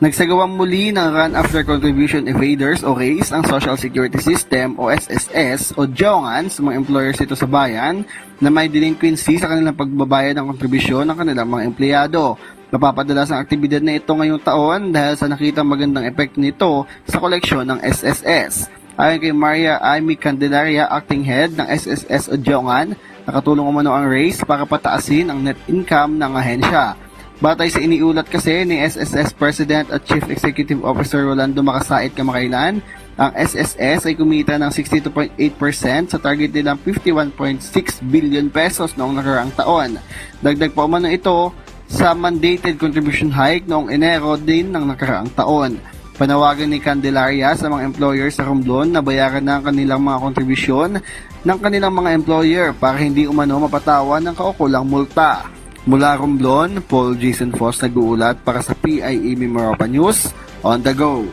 Nagsagawang muli ng Run After Contribution Evaders o RACE ang Social Security System o SSS o JONGAN sa mga employers ito sa bayan na may delinquency sa kanilang pagbabayad ng kontribusyon ng kanilang mga empleyado. Napapadalas ang aktibidad na ito ngayong taon dahil sa nakita magandang epekto nito sa koleksyon ng SSS. Ayon kay Maria Amy Candelaria, acting head ng SSS o JONGAN, nakatulong umano ang RACE para pataasin ang net income ng ahensya. Batay sa iniulat kasi ni SSS President at Chief Executive Officer Rolando Makasait kamakailan, ang SSS ay kumita ng 62.8% sa target nilang 51.6 billion pesos noong nakaraang taon. Dagdag pa umano ito sa mandated contribution hike noong Enero din ng nakaraang taon. Panawagan ni Candelaria sa mga employer sa Romblon na bayaran na ang kanilang mga kontribusyon ng kanilang mga employer para hindi umano mapatawan ng kaukulang multa. Mula Romblon, Paul Jason Foss nag-uulat para sa PIE Memorapa News on the go.